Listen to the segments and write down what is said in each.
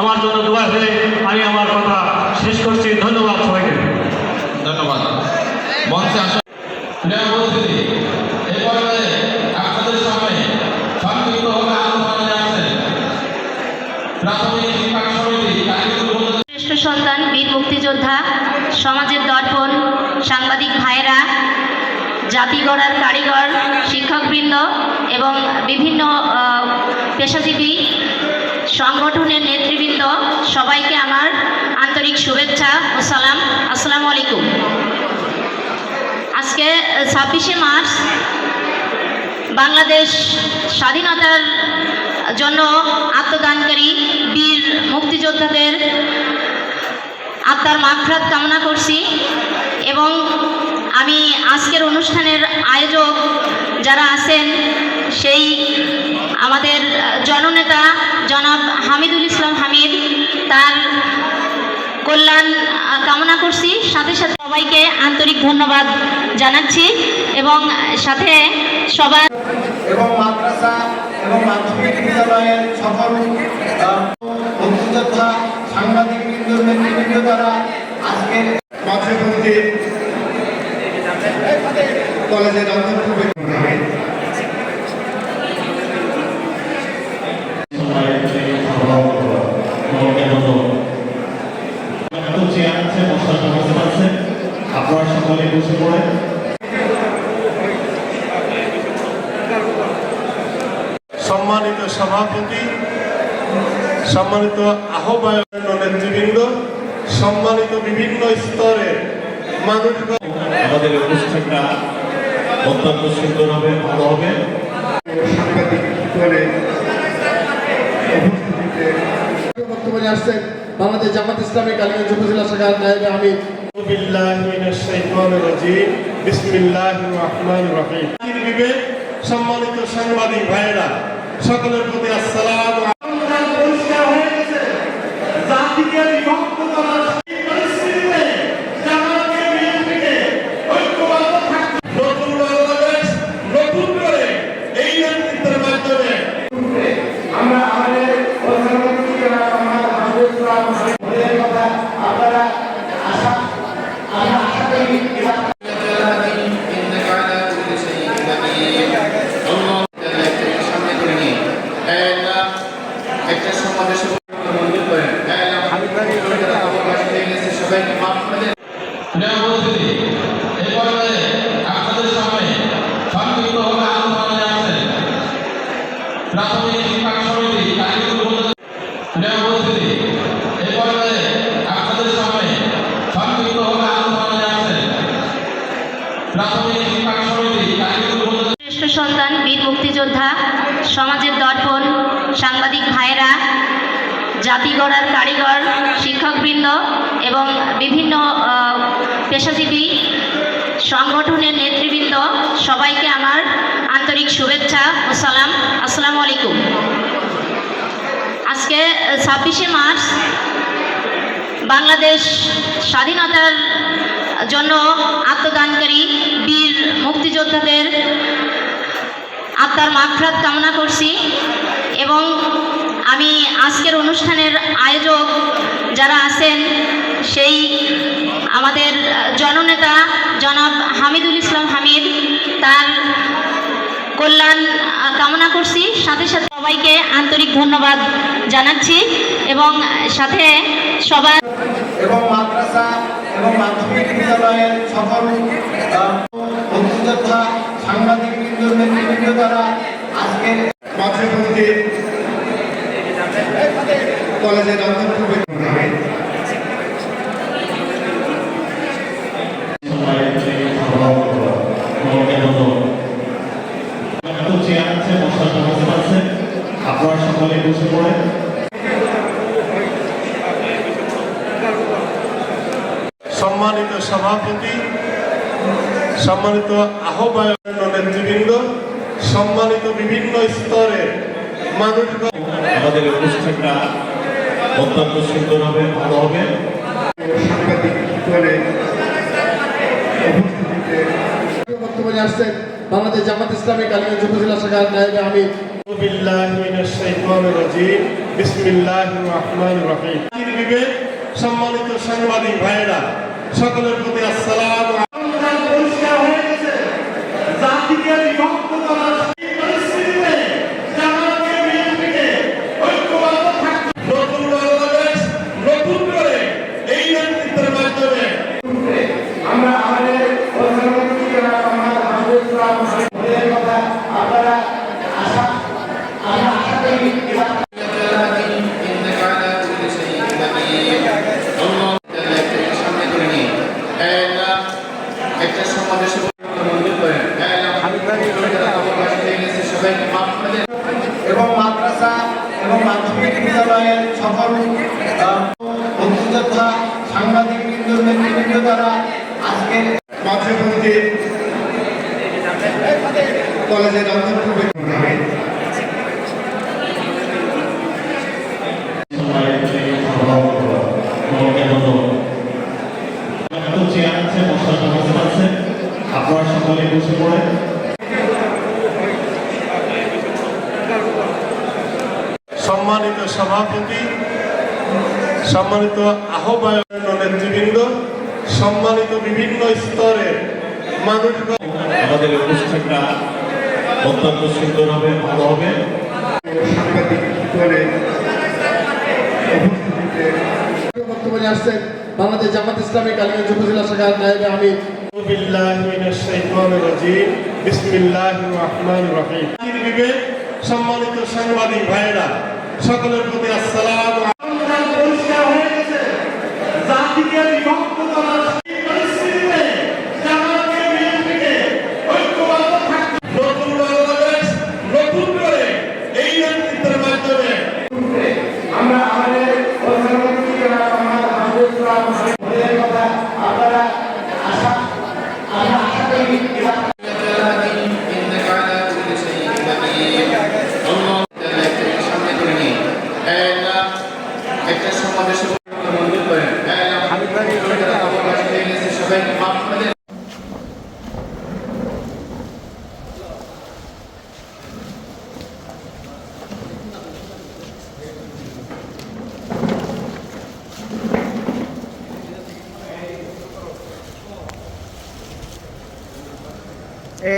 আমার জন্য দোয়া হয়ে আমি আমার কথা শেষ করছি। ধন্যবাদ সবাইকে। ধন্যবাদ। মঞ্চে আসা আপনাদের সামনে প্রাথমিক সন্তান বীর মুক্তিযোদ্ধা সমাজের দর্পণ সাংবাদিক ভাইরা জাতি গড়ার কারিগর শিক্ষকবৃন্দ এবং বিভিন্ন পেশাজীবী সংগঠনের নেতৃবৃন্দ, সবাইকে আমার আন্তরিক শুভেচ্ছা ও সালাম। আসসালামু আলাইকুম। আজকে ছাব্বিশে মার্চ, বাংলাদেশ স্বাধীনতার জন্য আত্মদানকারী বীর মুক্তিযোদ্ধাদের আত্মার মাগফিরাত কামনা করছি এবং আমি আজকের অনুষ্ঠানের আয়োজক যারা আছেন, সেই আমাদের জননেতা জনাব হামিদুল ইসলাম হামিদ, তার কল্যাণ কামনা করছি। সাথে সাথে সবাইকে আন্তরিক ধন্যবাদ জানাচ্ছি এবং সাথে সবার এবং মাদ্রাসা এবং মাধ্যমিক বিদ্যালয়ের সকল আহ, মুক্তিযোদ্ধা সাংবাদিক বৃন্দ নেতৃবৃন্দ দ্বারা আজকের মাতৃভূমিতে কলেজের অন্তর্ভুক্ত আপনারা সকলে বসে পড়ে সম্মানিত সভাপতি সম্মানিত আহ্বায়ক নেতৃবৃন্দ সম্মানিত বিভিন্ন স্তরের মানুষগণ আমাদের অনুষ্ঠানটা অত্যন্ত সুন্দর হবে ভালো হবে। আসছেন বাংলাদেশ জামাত ইসলামী কালীগঞ্জ উপজেলা শাখার নায়েবে আমি সম্মানিত সাংবাদিক ভাইয়েরা সকলের প্রতি আসসালাম পরিষ্কার হয়ে গেছে। জাতিকে বিভক্ত একটা সমাবেশ মঞ্জুর করেন। সবাইকে মাফ করে দেন। প্রিয় উপস্থিতি। এই পর্যায়ে আপনাদের সামনে সংক্ষিপ্তভাবে আলোচনা জানাচ্ছেন প্রাথমিক শিক্ষা সমিতি কালীপুর উপজেলা প্রিয় উপস্থিতি। এই পর্যায়ে আপনাদের সামনে সংক্ষিপ্তভাবে আলোচনা জানাচ্ছেন প্রাথমিক শিক্ষা সমিতি শ্রেষ্ঠ সন্তান বীর মুক্তিযোদ্ধা সমাজের দর্পণ সাংবাদিক ভাইরা জাতি গড়ার কারিগর শিক্ষকবৃন্দ এবং বিভিন্ন পেশাজীবী, সংগঠনের নেতৃবৃন্দ, সবাইকে আমার আন্তরিক শুভেচ্ছা ও সালাম। আসসালামু আলাইকুম। আজকে ছাব্বিশে মার্চ, বাংলাদেশ স্বাধীনতার জন্য আত্মদানকারী আত্মার মাগফিরাত কামনা করছি এবং আমি আজকের অনুষ্ঠানের আয়োজক যারা আছেন, সেই আমাদের জননেতা জনাব হামিদুল ইসলাম হামিদ, তার কল্যাণ কামনা করছি। সাথে সাথে সবাইকে আন্তরিক ধন্যবাদ জানাচ্ছি এবং সাথে সবার এবং মাদ্রাসা এবং মাধ্যমিক বিদ্যালয়ের সকল মুক্তিযোদ্ধা সাংবাদিক আজকের মাতৃভূমিতে কলেজের সম্মানিত সভাপতি সম্মানিত আহ্বায়ক নেতৃবৃন্দ সম্মানিত বিভিন্ন স্তরের মানুষগণ আমাদের অনুষ্ঠানটা অত্যন্ত সুন্দর হবে ভালো হবে। সাংবাদিক আসছেন বাংলাদেশ জামাত ইসলামী কালীগঞ্জ উপজেলা শাখার নায়েবে আমি বিবেক সম্মানিত সাংবাদিক ভাইয়েরা সকলের প্রতি আসসালাম এবং মাদ্রাসা এবং মাধ্যমিক বিদ্যালয়ের সকল মুক্তিযোদ্ধা সাংবাদিক বৃন্দ নেতৃবৃন্দ দ্বারা কলেজের অন্তর্ভুক্ত আপনারা সকলে বসে পড়ে সম্মানিত সভাপতি সম্মানিত আহ্বায়ক নেতৃবৃন্দ সম্মানিত বিভিন্ন স্তরের মানুষগণ। আমাদের অনুষ্ঠানটা অত্যন্ত সুন্দর হবে। ভালো হবে করে বক্তব্য আসছেন বাংলাদেশ জামাত ইসলামী কালীগঞ্জ উপজেলা শাখার নায়েবে সম্মানিত সাংবাদিক ভাইয়েরা সকলের প্রতি আসসালাম জাতিকে বিভক্ত একটা দেন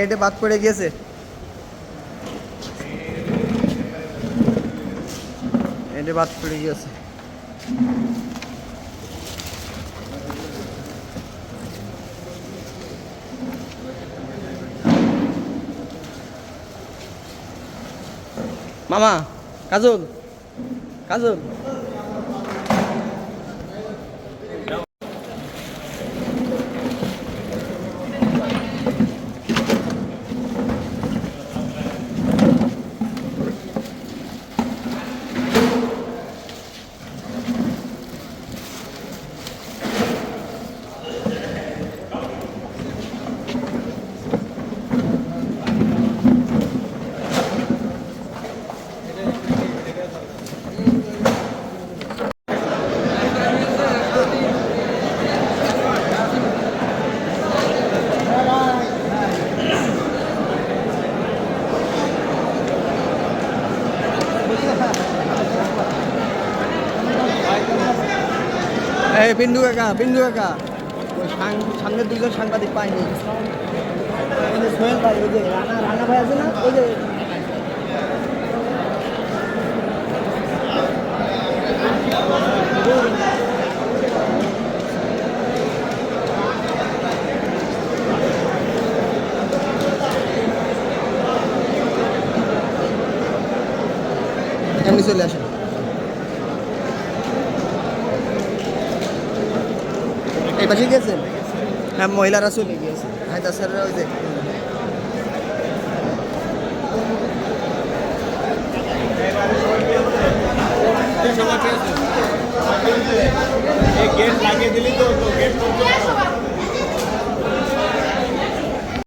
এটা বাদ পড়ে গিয়েছে। এটা বাদ পড়ে গিয়েছে। মামা কাজল কাজল। এই বিন্দু কাকা বিন্দু ওই সামনের দুজন সাংবাদিক পাইনি এমনি চলে আসেন এই পাশে গিয়েছেন হ্যাঁ মহিলারা চলে গিয়েছে হায়দা স্যাররা ওই যে। গেট লাগিয়ে দিলি তো গেট